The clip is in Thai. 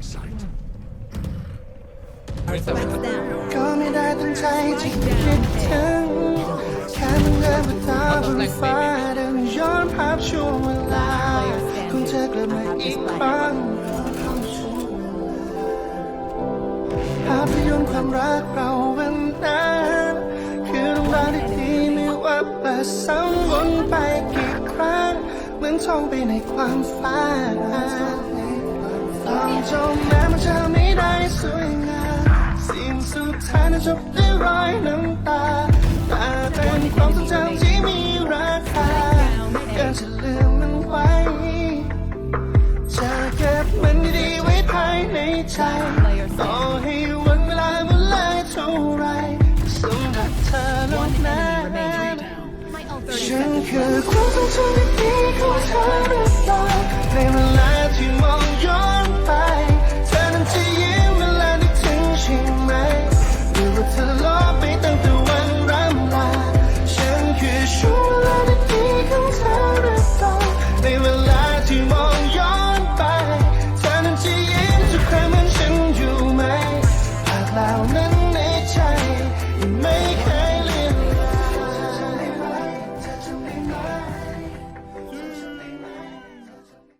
Spikes down. ก็ไม่ได้ตั้งใจที่คิดถึงแค่มันเดินไปตาบนฟ้าเดินย้อนภาพช่วงเวลาของเธอกลับมาอีกครั้งภาพยนตร์ความรักเราวันนั้นคือเรื่องราวที่ดีไม่ว่าเปิดซ้ำวนไปกี่ครั้งเหมือนท่องไปในความฝันตอน จบแม้มันจะไม่ได้สวยงามสิ่งสุดท้ายนั้นจบด้วยรอยน้ำตาแต่เป็นความทรงจำที่มีราคาเกินจะลืมมันไว้จะเก็บมันดีๆไว้ภายในใจต่อให้วันเวลาเมื่อไรเท่าไรสำหรับเธอแล้วนะ My ult ฉันคือความทรงจำ